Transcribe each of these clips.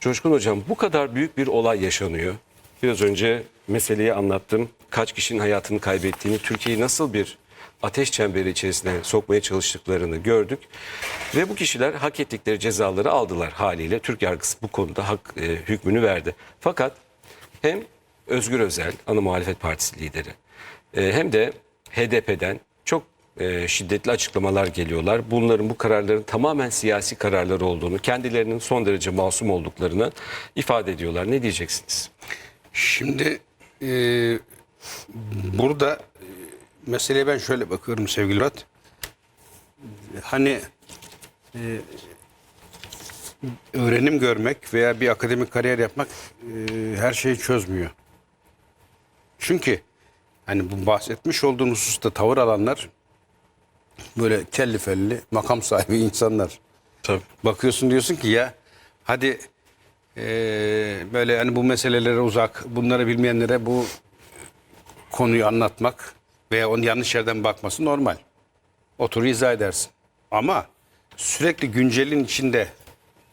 Coşkun Hocam bu kadar büyük bir olay yaşanıyor. Biraz önce meseleyi anlattım. Kaç kişinin hayatını kaybettiğini, Türkiye'yi nasıl bir ateş çemberi içerisine sokmaya çalıştıklarını gördük. Ve bu kişiler hak ettikleri cezaları aldılar haliyle. Türk yargısı bu konuda hak e, hükmünü verdi. Fakat hem Özgür Özel, ana muhalefet partisi lideri, e, hem de HDP'den e, şiddetli açıklamalar geliyorlar. Bunların bu kararların tamamen siyasi kararlar olduğunu, kendilerinin son derece masum olduklarını ifade ediyorlar. Ne diyeceksiniz? Şimdi e, burada e, meseleye ben şöyle bakıyorum sevgili Murat. Hani e, öğrenim görmek veya bir akademik kariyer yapmak e, her şeyi çözmüyor. Çünkü hani bu bahsetmiş olduğum hususta tavır alanlar böyle kelli felli makam sahibi insanlar. Tabii. Bakıyorsun diyorsun ki ya hadi eee, böyle hani bu meselelere uzak, bunları bilmeyenlere bu konuyu anlatmak veya onun yanlış yerden bakması normal. Otur izah edersin. Ama sürekli güncelin içinde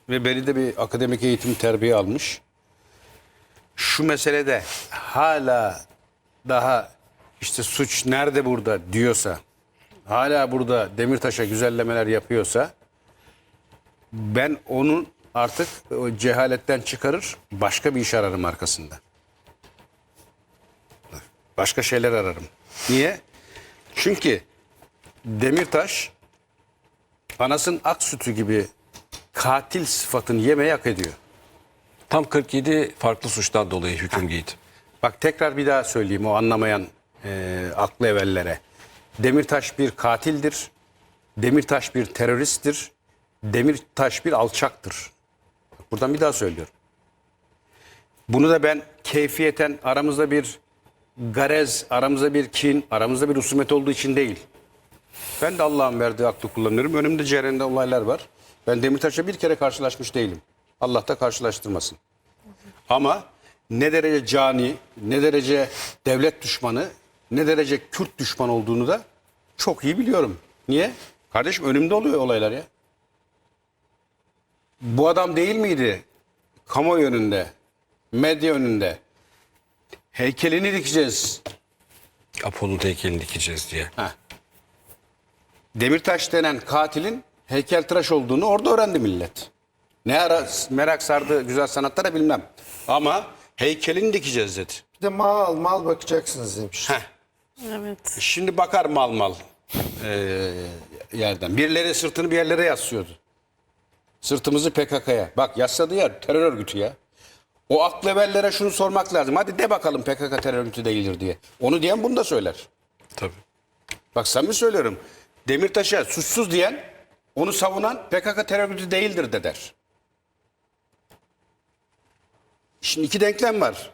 ve beni de bir akademik eğitim terbiye almış. Şu meselede hala daha işte suç nerede burada diyorsa, hala burada Demirtaş'a güzellemeler yapıyorsa ben onun artık o cehaletten çıkarır başka bir iş ararım arkasında. Başka şeyler ararım. Niye? Çünkü Demirtaş anasının ak sütü gibi katil sıfatını yemeyi hak ediyor. Tam 47 farklı suçtan dolayı hüküm giydi. Bak tekrar bir daha söyleyeyim o anlamayan e, aklı evvellere. Demirtaş bir katildir. Demirtaş bir teröristtir. Demirtaş bir alçaktır. Buradan bir daha söylüyorum. Bunu da ben keyfiyeten aramızda bir garez, aramızda bir kin, aramızda bir husumet olduğu için değil. Ben de Allah'ın verdiği aklı kullanıyorum. Önümde cerende olaylar var. Ben Demirtaş'la bir kere karşılaşmış değilim. Allah da karşılaştırmasın. Ama ne derece cani, ne derece devlet düşmanı, ne derece Kürt düşman olduğunu da çok iyi biliyorum. Niye? Kardeşim önümde oluyor olaylar ya. Bu adam değil miydi? Kamuoyu önünde, medya önünde. Heykelini dikeceğiz. Apo'nun heykelini dikeceğiz diye. Demirtaş denen katilin heykeltıraş olduğunu orada öğrendi millet. Ne ara merak sardı güzel sanatlara bilmem. Ama heykelini dikeceğiz dedi. Bir de mal mal bakacaksınız demiş. Heh. Evet. Şimdi bakar mal mal eee, yerden. Birileri sırtını bir yerlere yaslıyordu. Sırtımızı PKK'ya. Bak yasladı ya terör örgütü ya. O aklı evvellere şunu sormak lazım. Hadi de bakalım PKK terör örgütü değildir diye. Onu diyen bunu da söyler. Tabii. Bak samimi söylüyorum. Demirtaş'a suçsuz diyen onu savunan PKK terör örgütü değildir de der. Şimdi iki denklem var.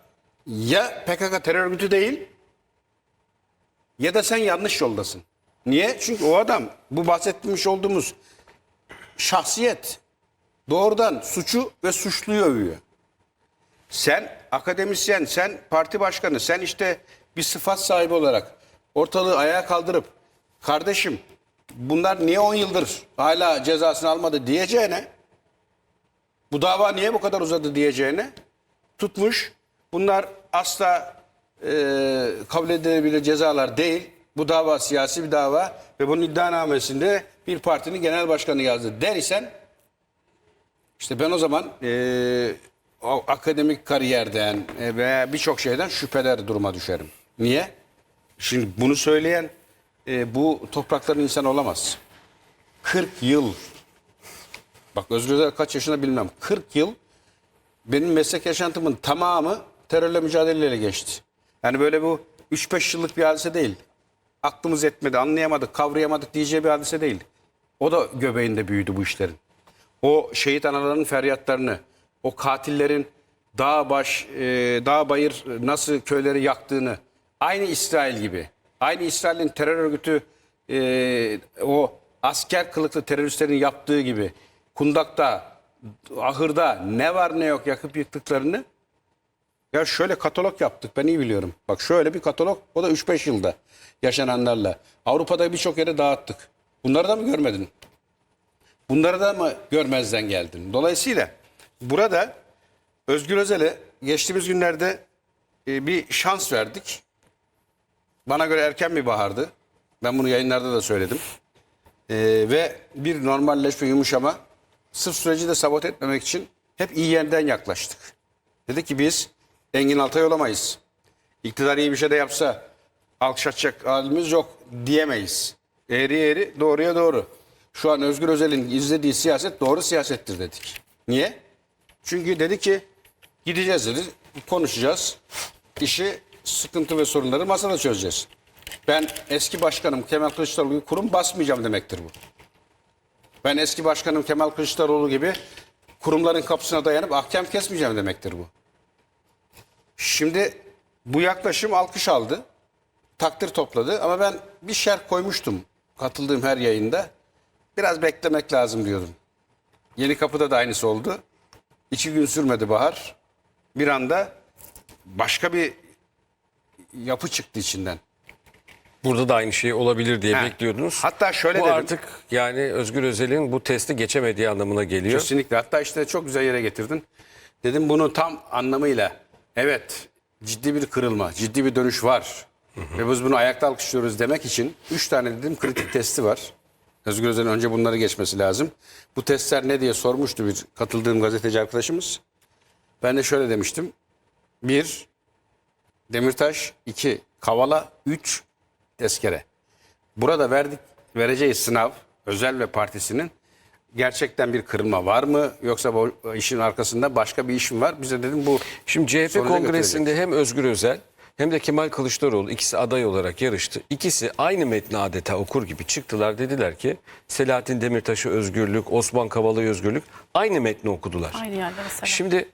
Ya PKK terör örgütü değil ya da sen yanlış yoldasın. Niye? Çünkü o adam bu bahsetmiş olduğumuz şahsiyet doğrudan suçu ve suçluyu övüyor. Sen akademisyen, sen parti başkanı, sen işte bir sıfat sahibi olarak ortalığı ayağa kaldırıp kardeşim bunlar niye 10 yıldır hala cezasını almadı diyeceğine bu dava niye bu kadar uzadı diyeceğine tutmuş bunlar asla e, kabul edilebilir cezalar değil. Bu dava siyasi bir dava ve bunun iddianamesinde bir partinin genel başkanı yazdı der isen işte ben o zaman eee, o akademik kariyerden e, veya birçok şeyden şüpheler duruma düşerim. Niye? Şimdi bunu söyleyen e, bu toprakların insan olamaz. 40 yıl bak Özgür Özel kaç yaşında bilmem 40 yıl benim meslek yaşantımın tamamı terörle mücadeleyle geçti. Yani böyle bu 3-5 yıllık bir hadise değil. Aklımız etmedi, anlayamadık, kavrayamadık diyeceği bir hadise değil. O da göbeğinde büyüdü bu işlerin o şehit anaların feryatlarını, o katillerin dağ baş, e, dağ bayır nasıl köyleri yaktığını, aynı İsrail gibi, aynı İsrail'in terör örgütü e, o asker kılıklı teröristlerin yaptığı gibi kundakta, ahırda ne var ne yok yakıp yıktıklarını ya şöyle katalog yaptık ben iyi biliyorum. Bak şöyle bir katalog o da 3-5 yılda yaşananlarla. Avrupa'da birçok yere dağıttık. Bunları da mı görmedin? Bunları da mı görmezden geldin? Dolayısıyla burada Özgür Özel'e geçtiğimiz günlerde e, bir şans verdik. Bana göre erken bir bahardı. Ben bunu yayınlarda da söyledim. E, ve bir normalleşme, yumuşama sırf süreci de sabote etmemek için hep iyi yerden yaklaştık. Dedik ki biz Engin Altay olamayız. İktidar iyi bir şey de yapsa alkış atacak halimiz yok diyemeyiz. Eğri eğri doğruya doğru. Şu an Özgür Özel'in izlediği siyaset doğru siyasettir dedik. Niye? Çünkü dedi ki gideceğiz dedi konuşacağız. İşi sıkıntı ve sorunları masada çözeceğiz. Ben eski başkanım Kemal Kılıçdaroğlu kurum basmayacağım demektir bu. Ben eski başkanım Kemal Kılıçdaroğlu gibi kurumların kapısına dayanıp ahkam kesmeyeceğim demektir bu. Şimdi bu yaklaşım alkış aldı. Takdir topladı ama ben bir şerh koymuştum katıldığım her yayında. Biraz beklemek lazım diyordum. Yeni Kapı'da da aynısı oldu. İki gün sürmedi bahar. Bir anda başka bir yapı çıktı içinden. Burada da aynı şey olabilir diye Ha. bekliyordunuz. Hatta şöyle bu dedim. artık yani Özgür Özel'in bu testi geçemediği anlamına geliyor. Kesinlikle. Hatta işte çok güzel yere getirdin. Dedim bunu tam anlamıyla evet ciddi bir kırılma, ciddi bir dönüş var. Ve biz bunu ayakta alkışlıyoruz demek için 3 tane dedim kritik testi var. Özgür Özel'in önce bunları geçmesi lazım. Bu testler ne diye sormuştu bir katıldığım gazeteci arkadaşımız. Ben de şöyle demiştim. Bir, Demirtaş. iki Kavala. Üç, tezkere. Burada verdik vereceği sınav özel ve partisinin gerçekten bir kırılma var mı yoksa bu işin arkasında başka bir iş mi var? Bize dedim bu Şimdi CHP kongresinde hem Özgür Özel hem de Kemal Kılıçdaroğlu ikisi aday olarak yarıştı. İkisi aynı metni adeta okur gibi çıktılar. Dediler ki Selahattin Demirtaş'a özgürlük, Osman Kavala'ya özgürlük aynı metni okudular. Aynı yerde mesela. Şimdi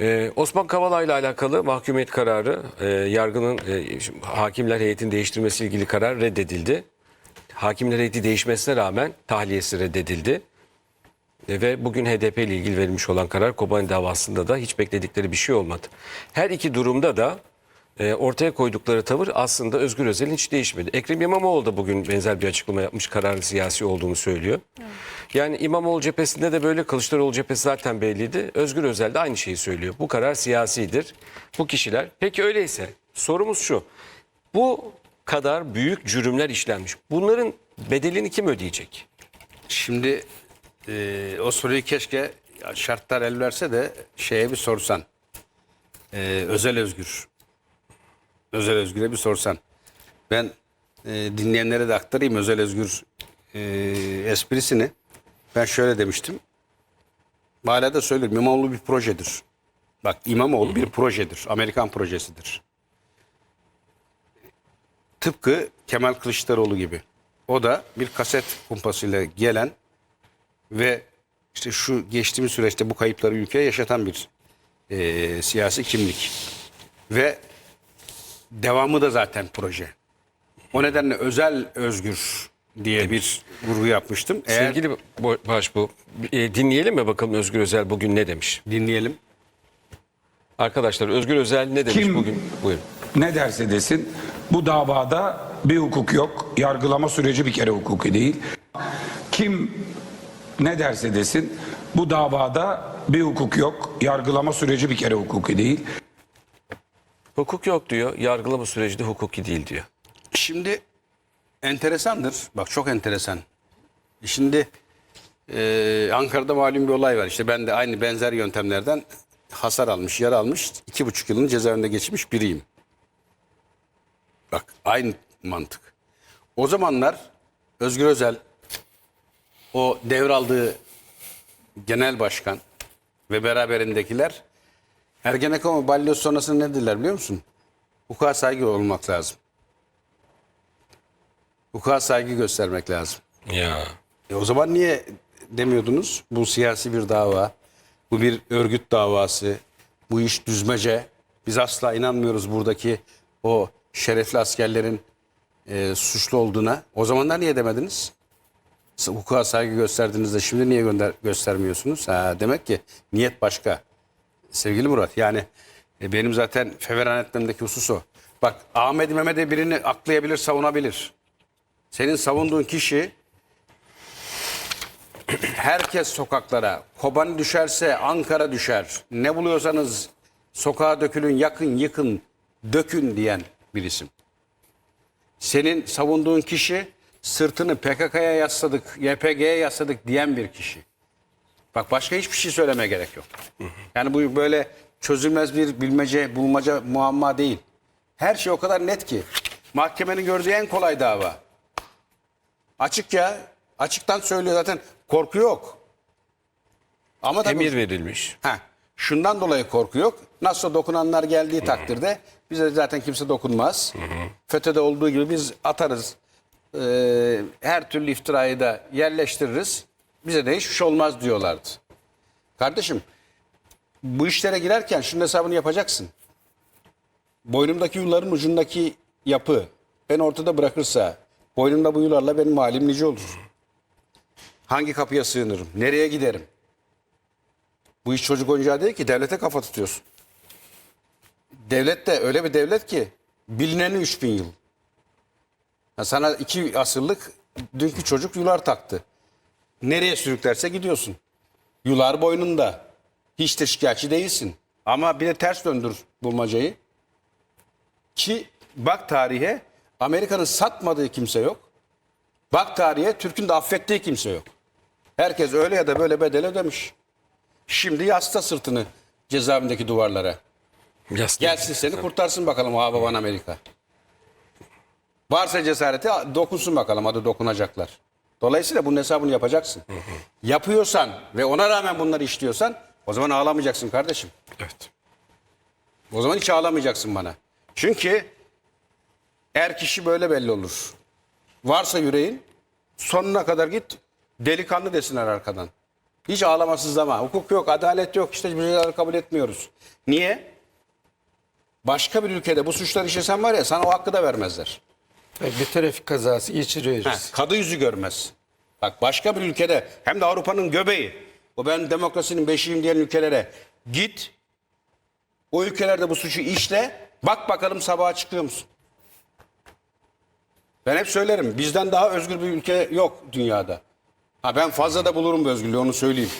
e, Osman Kavala ile alakalı mahkumiyet kararı e, yargının e, şimdi hakimler heyetini değiştirmesi ilgili karar reddedildi. Hakimler heyeti değişmesine rağmen tahliyesi reddedildi. E, ve bugün HDP ile ilgili verilmiş olan karar Kobani davasında da hiç bekledikleri bir şey olmadı. Her iki durumda da e, ortaya koydukları tavır aslında Özgür Özel'in hiç değişmedi. Ekrem İmamoğlu da bugün benzer bir açıklama yapmış kararın siyasi olduğunu söylüyor. Yani İmamoğlu cephesinde de böyle Kılıçdaroğlu cephesi zaten belliydi. Özgür Özel de aynı şeyi söylüyor. Bu karar siyasidir. Bu kişiler. Peki öyleyse sorumuz şu. Bu kadar büyük cürümler işlenmiş. Bunların bedelini kim ödeyecek? şimdi e, o soruyu keşke şartlar el verse de şeye bir sorsan. E, özel özgür. Özel özgüre bir sorsan. Ben e, dinleyenlere de aktarayım özel özgür e, esprisini. Ben şöyle demiştim. Hala da söylüyorum. İmamoğlu bir projedir. Bak İmamoğlu bir projedir. Amerikan projesidir. Tıpkı Kemal Kılıçdaroğlu gibi. O da bir kaset kumpasıyla gelen ve işte şu geçtiğimiz süreçte bu kayıpları ülkeye yaşatan bir eee, siyasi kimlik. Ve devamı da zaten proje. O nedenle özel özgür diye bir vurgu yapmıştım. Eğer Sevgili Başbuğ, e, dinleyelim mi bakalım Özgür Özel bugün ne demiş? dinleyelim. Arkadaşlar Özgür Özel ne demiş Kim- bugün? Buyurun. ne derse desin bu davada bir hukuk yok. Yargılama süreci bir kere hukuki değil. Kim ne derse desin bu davada bir hukuk yok. Yargılama süreci bir kere hukuki değil. Hukuk yok diyor. Yargılama süreci de hukuki değil diyor. Şimdi enteresandır. Bak çok enteresan. Şimdi e, Ankara'da malum bir olay var. İşte ben de aynı benzer yöntemlerden hasar almış, yara almış, iki buçuk yılını cezaevinde geçirmiş biriyim. Bak aynı mantık. O zamanlar Özgür Özel o devraldığı genel başkan ve beraberindekiler Ergenekon ve Balyoz sonrasında ne dediler biliyor musun? Hukuka saygı olmak lazım. Hukuka saygı göstermek lazım. Ya. E o zaman niye demiyordunuz? Bu siyasi bir dava, bu bir örgüt davası, bu iş düzmece. Biz asla inanmıyoruz buradaki o şerefli askerlerin e, suçlu olduğuna. O zamanlar niye demediniz? Hukuka saygı gösterdiğinizde şimdi niye gönder göstermiyorsunuz? Ha, demek ki niyet başka. Sevgili Murat yani e, benim zaten feveran etmemdeki husus o. Bak Ahmet Mehmet'e birini aklayabilir, savunabilir. Senin savunduğun kişi herkes sokaklara. Kobani düşerse Ankara düşer. Ne buluyorsanız sokağa dökülün, yakın, yıkın, dökün diyen bir isim. Senin savunduğun kişi sırtını PKK'ya yasladık, YPG'ye yasladık diyen bir kişi. Bak başka hiçbir şey söylemeye gerek yok. Yani bu böyle çözülmez bir bilmece, bulmaca, muamma değil. Her şey o kadar net ki. Mahkemenin gördüğü en kolay dava. Açık ya. Açıktan söylüyor zaten. Korku yok. Ama tabii, Emir verilmiş. Heh, şundan dolayı korku yok. Nasıl dokunanlar geldiği takdirde bize zaten kimse dokunmaz. FETÖ'de olduğu gibi biz atarız. Ee, her türlü iftirayı da yerleştiririz. Bize de hiçbir şey olmaz diyorlardı. Kardeşim bu işlere girerken şunun hesabını yapacaksın. Boynumdaki yulların ucundaki yapı ben ortada bırakırsa boynumda bu yularla benim halim nice olur. Hangi kapıya sığınırım? Nereye giderim? Bu iş çocuk oyuncağı değil ki devlete kafa tutuyorsun. Devlet de öyle bir devlet ki bilineni 3000 yıl. Ya sana iki asırlık dünkü çocuk yular taktı. Nereye sürüklerse gidiyorsun. Yular boynunda. Hiç de şikayetçi değilsin. Ama bir de ters döndür bulmacayı. Ki bak tarihe Amerika'nın satmadığı kimse yok. Bak tarihe Türk'ün de affettiği kimse yok. Herkes öyle ya da böyle bedel ödemiş. Şimdi yasta sırtını cezaevindeki duvarlara. Yastık. Gelsin seni kurtarsın bakalım ha baban Amerika. Varsa cesareti dokunsun bakalım hadi dokunacaklar. Dolayısıyla bunun hesabını yapacaksın. Yapıyorsan ve ona rağmen bunları işliyorsan o zaman ağlamayacaksın kardeşim. Evet. O zaman hiç ağlamayacaksın bana. Çünkü er kişi böyle belli olur. Varsa yüreğin sonuna kadar git delikanlı desinler arkadan. Hiç ağlamasızlama. Hukuk yok, adalet yok. İşte şeyler kabul etmiyoruz. Niye? Başka bir ülkede bu suçlar işlesen var ya sana o hakkı da vermezler. Bir trafik kazası geçiriyoruz. Heh, kadı yüzü görmez. Bak başka bir ülkede hem de Avrupa'nın göbeği. O ben demokrasinin beşiğim diyen ülkelere git. O ülkelerde bu suçu işle. Bak bakalım sabaha çıkıyor musun? Ben hep söylerim. Bizden daha özgür bir ülke yok dünyada. Ha ben fazla da bulurum bu özgürlüğü onu söyleyeyim.